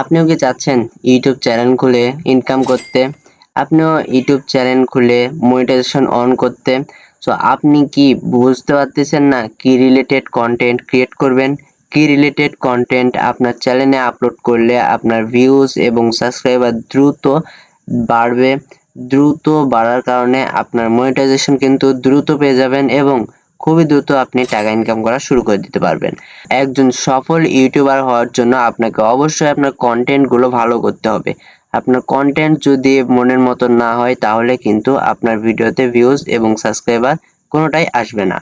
আপনিও কি চাচ্ছেন ইউটিউব চ্যানেল খুলে ইনকাম করতে? আপনিও ইউটিউব চ্যানেল খুলে মনিটাইজেশন অন করতে? সো আপনি কি বুঝতে পারতেছেন না কি রিলেটেড কন্টেন্ট ক্রিয়েট করবেন? কি রিলেটেড কন্টেন্ট আপনার চ্যানেলে আপলোড করলে আপনার ভিউজ এবং সাবস্ক্রাইবার দ্রুত বাড়বে? দ্রুত বাড়ার কারণে আপনার মনিটাইজেশন কিন্তু দ্রুত পেয়ে যাবেন এবং খুবই দ্রুত আপনি টাকা ইনকাম করা শুরু করে দিতে পারবেন। একজন সফল ইউটিউবার হওয়ার জন্য আপনাকে অবশ্যই আপনার কন্টেন্টগুলো ভালো করতে হবে। আপনার কন্টেন্ট যদি মনের মতো না হয়, তাহলে কিন্তু আপনার ভিডিওতে ভিউজ এবং সাবস্ক্রাইবার কোনোটাই আসবে না।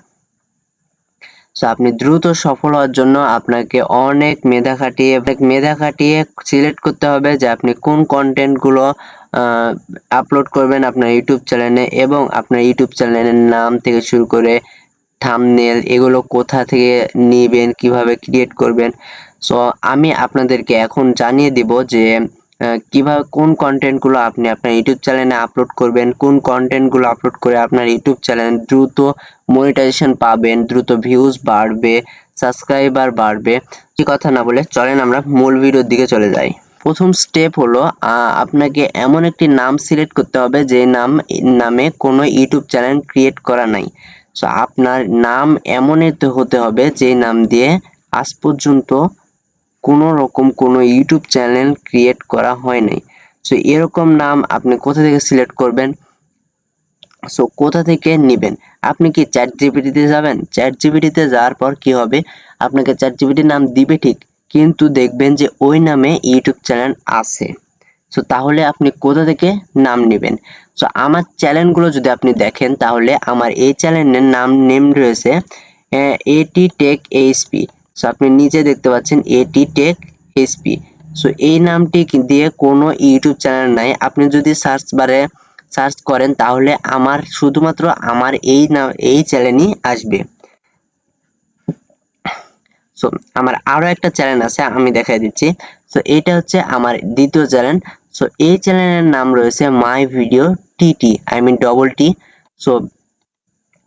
সো আপনি দ্রুত সফল হওয়ার জন্য আপনাকে অনেক মেধা খাটিয়ে মেধা খাটিয়ে সিলেক্ট করতে হবে যে আপনি কোন কন্টেন্টগুলো আপলোড করবেন আপনার ইউটিউব চ্যানেলে এবং আপনার ইউটিউব চ্যানেলের নাম থেকে শুরু করে থামনেল এগুলো কোথা থেকে নেবেন, কীভাবে ক্রিয়েট করবেন? সো আমি আপনাদেরকে এখন জানিয়ে দিব যে কীভাবে, কোন কন্টেন্টগুলো আপনি আপনার ইউটিউব চ্যানেলে আপলোড করবেন, কোন কন্টেন্টগুলো আপলোড করে আপনার ইউটিউব চ্যানেল দ্রুত মনিটাইজেশন পাবেন, দ্রুত ভিউজ বাড়বে সাবস্ক্রাইবার বাড়বে কি কথা না বলে চলেন আমরা মূল ভিডিওর দিকে চলে যাই। প্রথম স্টেপ হলো আপনাকে এমন একটি নাম সিলেক্ট করতে হবে যে নাম, নামে কোনো ইউটিউব চ্যানেল ক্রিয়েট করা নাই। সো আপনার নাম এমন হতে হবে যে নাম দিয়ে আজ পর্যন্ত কোনো রকম কোনো ইউটিউব চ্যানেল ক্রিয়েট করা হয় নাই। সো এরকম নাম আপনি কোথা থেকে সিলেক্ট করবেন? সো কোথা থেকে নেবেন? আপনি কি চ্যাট জিপিটিতে যাবেন? চ্যাট জিপিটিতে যাওয়ার পর কি হবে? আপনাকে চ্যাট জিপিটির নাম দিবে ঠিক, কিন্তু দেখবেন যে ওই নামে ইউটিউব চ্যানেল আছে। সো তাহলে আপনি কোথা থেকে নাম নেবেন? সো আমার চ্যানেলগুলো যদি আপনি দেখেন, তাহলে আমার এই চ্যানেলের নাম, নেম রয়েছে এটি টেক এইচপি সো আপনি নিচে দেখতে পাচ্ছেন এটি টেক এইচপি সো এই নামটি দিয়ে কোনো ইউটিউব চ্যানেল নাই। আপনি যদি সার্চ বারে সার্চ করেন, তাহলে আমার, শুধুমাত্র আমার এই নাম এই চ্যানেলই আসবে। সো আমার আরও একটা চ্যানেল আছে, আমি দেখাই দিচ্ছি। সো এটা হচ্ছে আমার দ্বিতীয় চ্যানেল। সো এই চ্যানেলের নাম রয়েছে my video TT I mean double T so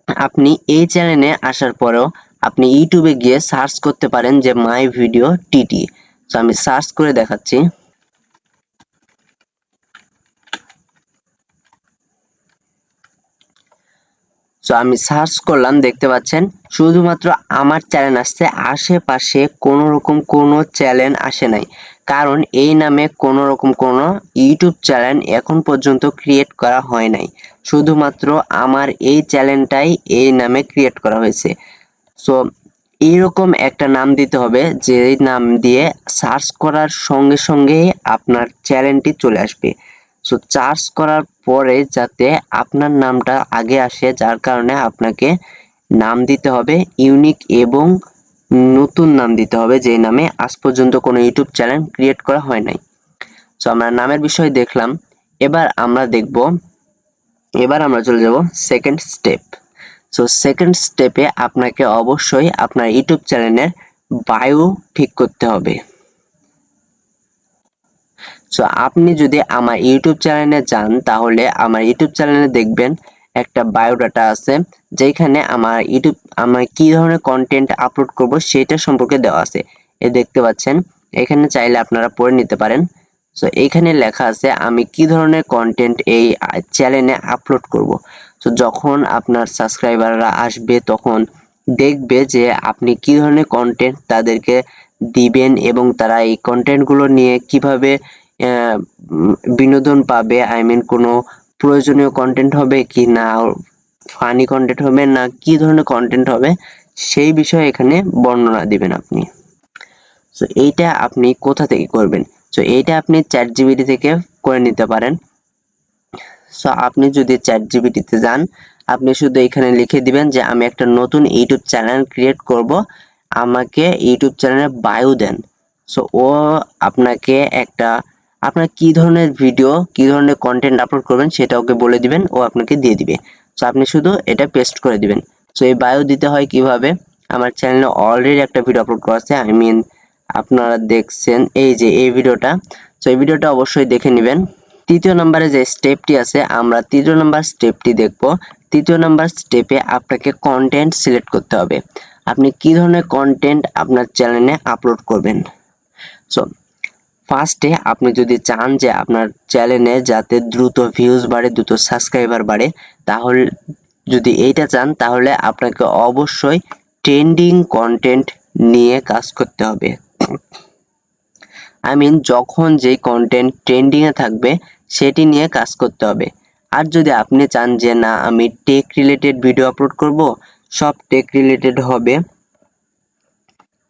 আপনি এই চ্যানেলে আসার পরেও আপনি ইউটিউবে গিয়ে সার্চ করতে পারেন যে মাই ভিডিও টিটি সো আমি সার্চ করে দেখাচ্ছি। সো আমি সার্চ করলাম, দেখতে পাচ্ছেন, শুধুমাত্র আমার চ্যানেল আসছে, আশেপাশে কোনো রকম কোনো চ্যানেল আসে নাই। কারণ এই নামে কোনো রকম কোনো ইউটিউব চ্যানেল এখন পর্যন্ত ক্রিয়েট করা হয় নাই। শুধুমাত্র আমার এই চ্যানেলটাই এই নামে ক্রিয়েট করা হয়েছে। সো এইরকম একটা নাম দিতে হবে যে নাম দিয়ে সার্চ করার সঙ্গে সঙ্গে আপনার চ্যানেলটি চলে আসবে। সো চার্জ করার পরে যাতে আপনার নামটা আগে আসে, যার কারণে আপনাকে নাম দিতে হবে ইউনিক এবং নতুন নাম দিতে হবে যে নামে আজ পর্যন্ত কোনো ইউটিউব চ্যানেল ক্রিয়েট করা হয় নাই। সো আমরা নামের বিষয় দেখলাম। এবার আমরা দেখব, এবার আমরা চলে যাব সেকেন্ড স্টেপ সো সেকেন্ড স্টেপে আপনাকে অবশ্যই আপনার ইউটিউব চ্যানেলের বায়ো ঠিক করতে হবে। সো আপনি যদি আমার ইউটিউব চ্যানেলে যান, তাহলে আমার ইউটিউব চ্যানেলে দেখবেন একটা বায়োডাটা আছে, যেখানে আমার ইউটিউব, আমার কি ধরনের কন্টেন্ট আপলোড করব সেটা সম্পর্কে দেওয়া আছে। এ দেখতে পাচ্ছেন, এখানে চাইলে আপনারা পড়ে নিতে পারেন। সো এইখানে লেখা আছে, আমি কি ধরনের কন্টেন্ট এই চ্যানেলে আপলোড করব। তো যখন আপনার সাবস্ক্রাইবাররা আসবে, তখন দেখবে যে আপনি কি ধরনের কন্টেন্ট তাদেরকে দিবেন এবং তারা এই কন্টেন্টগুলো নিয়ে কীভাবে বিনোদন পাবে আই মিন কোনো প্রয়োজনীয় কন্টেন্ট হবে কি না ফানি কন্টেন্ট হবে না, কি ধরনের কন্টেন্ট হবে, সেই বিষয়ে এখানে বর্ণনা দিবেন আপনি। সো এইটা আপনি কোথা থেকে করবেন? সো এইটা আপনি চ্যাট জিবিটি থেকে করে নিতে পারেন। সো আপনি যদি চ্যাট জিবিটিতে যান, আপনি শুধু এখানে লিখে দিবেন যে, আমি একটা নতুন ইউটিউব চ্যানেল ক্রিয়েট করব। আমাকে ইউটিউব চ্যানেলে বায়ো দেন। সো ও আপনাকে একটা আপনার কি ধরনের ভিডিও কি ধরনের কন্টেন্ট আপলোড করবেন সেটা ওকে বলে দিবেন, ও আপনাকে দিয়ে দিবে। সো আপনি শুধু এটা পেস্ট করে দিবেন। সো এই বায়ো দিতে হয় কীভাবে? আমার চ্যানেলে অলরেডি একটা ভিডিও আপলোড করা আছে। আই মিন আপনারা দেখছেন এই যে, এই ভিডিওটা সো এই ভিডিওটা অবশ্যই দেখে নেবেন। তৃতীয় নম্বরে যে স্টেপটি আছে, আমরা তৃতীয় নম্বর স্টেপটি দেখব। তৃতীয় নম্বর স্টেপে আপনাকে কন্টেন্ট সিলেক্ট করতে হবে। আপনি কি ধরনের কন্টেন্ট আপনার চ্যানেলে আপলোড করবেন? সো ফার্স্টে আপনি যদি চান যে আপনার চ্যানেলে যাতে দ্রুত ভিউজ বাড়ে, দ্রুত সাবস্ক্রাইবার বাড়ে, তাহলে যদি এইটা চান, তাহলে আপনাকে অবশ্যই ট্রেন্ডিং কন্টেন্ট নিয়ে কাজ করতে হবে। আই মিন যখন যেই কন্টেন্ট ট্রেন্ডিংয়ে থাকবে, সেটি নিয়ে কাজ করতে হবে। আর যদি আপনি চান যে না, আমি টেক রিলেটেড ভিডিও আপলোড করব, সব টেক রিলেটেড হবে।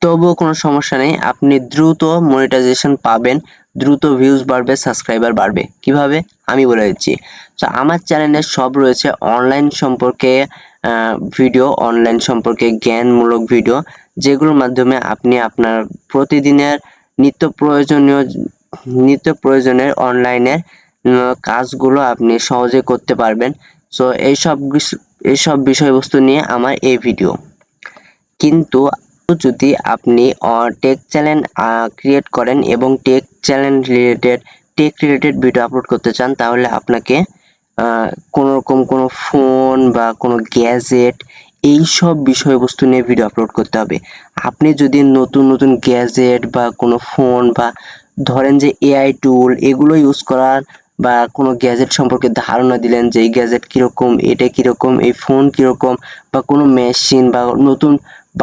তবুও কোনো সমস্যা নেই। আপনি দ্রুত মনিটাইজেশন পাবেন, দ্রুত ভিউজ বাড়বে সাবস্ক্রাইবার বাড়বে। কীভাবে? আমি বলে দিচ্ছি। তো আমার চ্যানেলে সব রয়েছে অনলাইন সম্পর্কে ভিডিও অনলাইন সম্পর্কে জ্ঞানমূলক ভিডিও যেগুলোর মাধ্যমে আপনি আপনার প্রতিদিনের নিত্য প্রয়োজনীয়, নিত্য প্রয়োজনের অনলাইনের কাজগুলো আপনি সহজে করতে পারবেন। সো এইসব এইসব বিষয়বস্তু নিয়ে আমার এই ভিডিও কিন্তু যদি আপনি টেক চ্যানেল ক্রিয়েট করেন এবং tech channel related tech related video upload করতে চান, তাহলে আপনাকে কোনো রকম কোনো ফোন বা কোনো গ্যাজেট এই সব বিষয়বস্তু নিয়ে ভিডিও আপলোড করতে হবে। আপনি যদি নতুন নতুন গ্যাজেট বা কোনো ফোন বা ধরেন যে এআই টুল এগুলো ইউজ করার বা কোনো গ্যাজেট সম্পর্কে ধারণা দিলেন যে এই গ্যাজেট কীরকম, এটা কীরকম, এই ফোন কীরকম বা কোনো মেশিন বা নতুন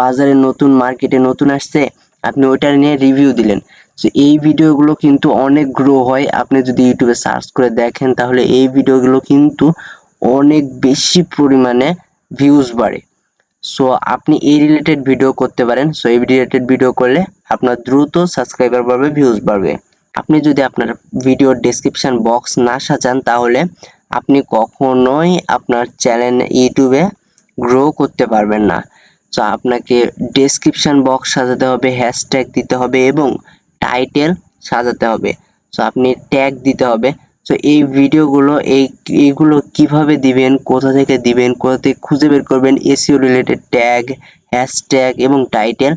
বাজারে নতুন মার্কেটে নতুন আসছে, আপনি ওইটা নিয়ে রিভিউ দিলেন। তো এই ভিডিওগুলো কিন্তু অনেক গ্রো হয়। আপনি যদি ইউটিউবে সার্চ করে দেখেন, তাহলে এই ভিডিওগুলো কিন্তু অনেক বেশি পরিমাণে ভিউজ বাড়ে। সো আপনি এই রিলেটেড ভিডিও করতে পারেন। সো এই রিলেটেড ভিডিও করলে আপনার দ্রুত সাবস্ক্রাইবার বাড়বে ভিউজ বাড়বে। আপনি যদি আপনার ভিডিওর ডেসক্রিপশন বক্স না সাজান, তাহলে আপনি কখনোই আপনার চ্যানেল ইউটিউবে গ্রো করতে পারবেন না। তো আপনাকে ডেসক্রিপশন বক্স সাজাতে হবে হ্যাশট্যাগ দিতে হবে এবং টাইটেল সাজাতে হবে। তো আপনি ট্যাগ দিতে হবে। তো এই ভিডিওগুলো এই এইগুলো কীভাবে দিবেন, কোথা থেকে দিবেন, কোথা থেকে খুঁজে বের করবেন এসিও রিলেটেড ট্যাগ হ্যাশট্যাগ এবং টাইটেল